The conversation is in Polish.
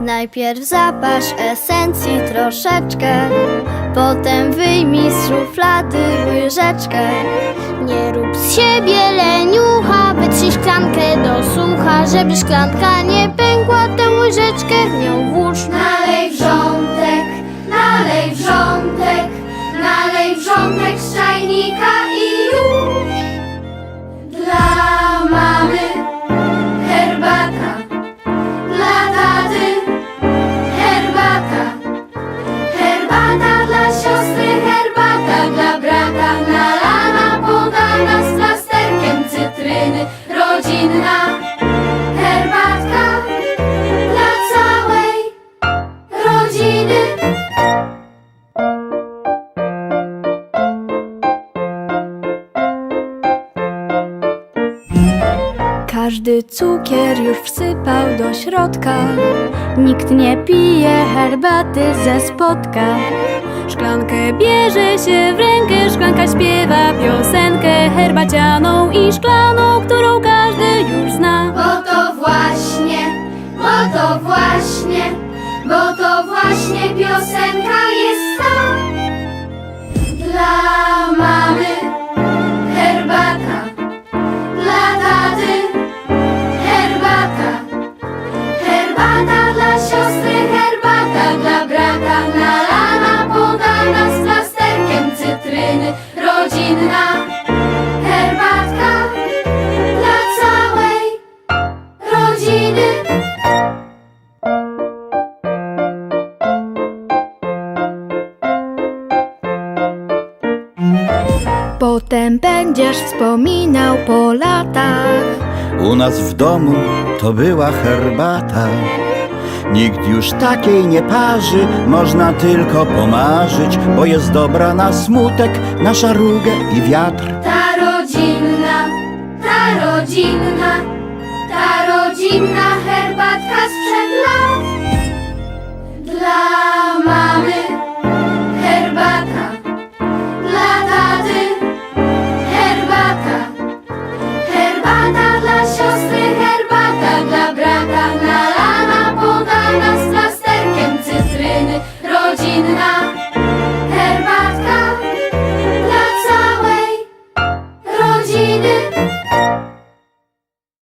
Najpierw zapasz esencji troszeczkę, potem wyjmij z szuflady łyżeczkę. Nie rób z siebie leniucha, wytrzyj szklankę do sucha, żeby szklanka nie pękła, tę łyżeczkę w nią włóż. Nalej wrzątek, nalej wrzątek, nalej wrzątek z czajnika Każdy cukier już wsypał do środka. Nikt nie pije herbaty ze spotka. Szklankę bierze się w rękę, szklanka śpiewa piosenkę herbacianą i szklaną, którą każdy już zna. Bo to właśnie, bo to właśnie, bo to właśnie piosenka Potem będziesz wspominał po latach. U nas w domu to była herbata. Nikt już takiej nie parzy, można tylko pomarzyć Bo jest dobra na smutek, na szarugę i wiatr. Ta rodzinna, ta rodzinna Ta rodzinna herbatka sprzed lat. Dla mamy herbata Dla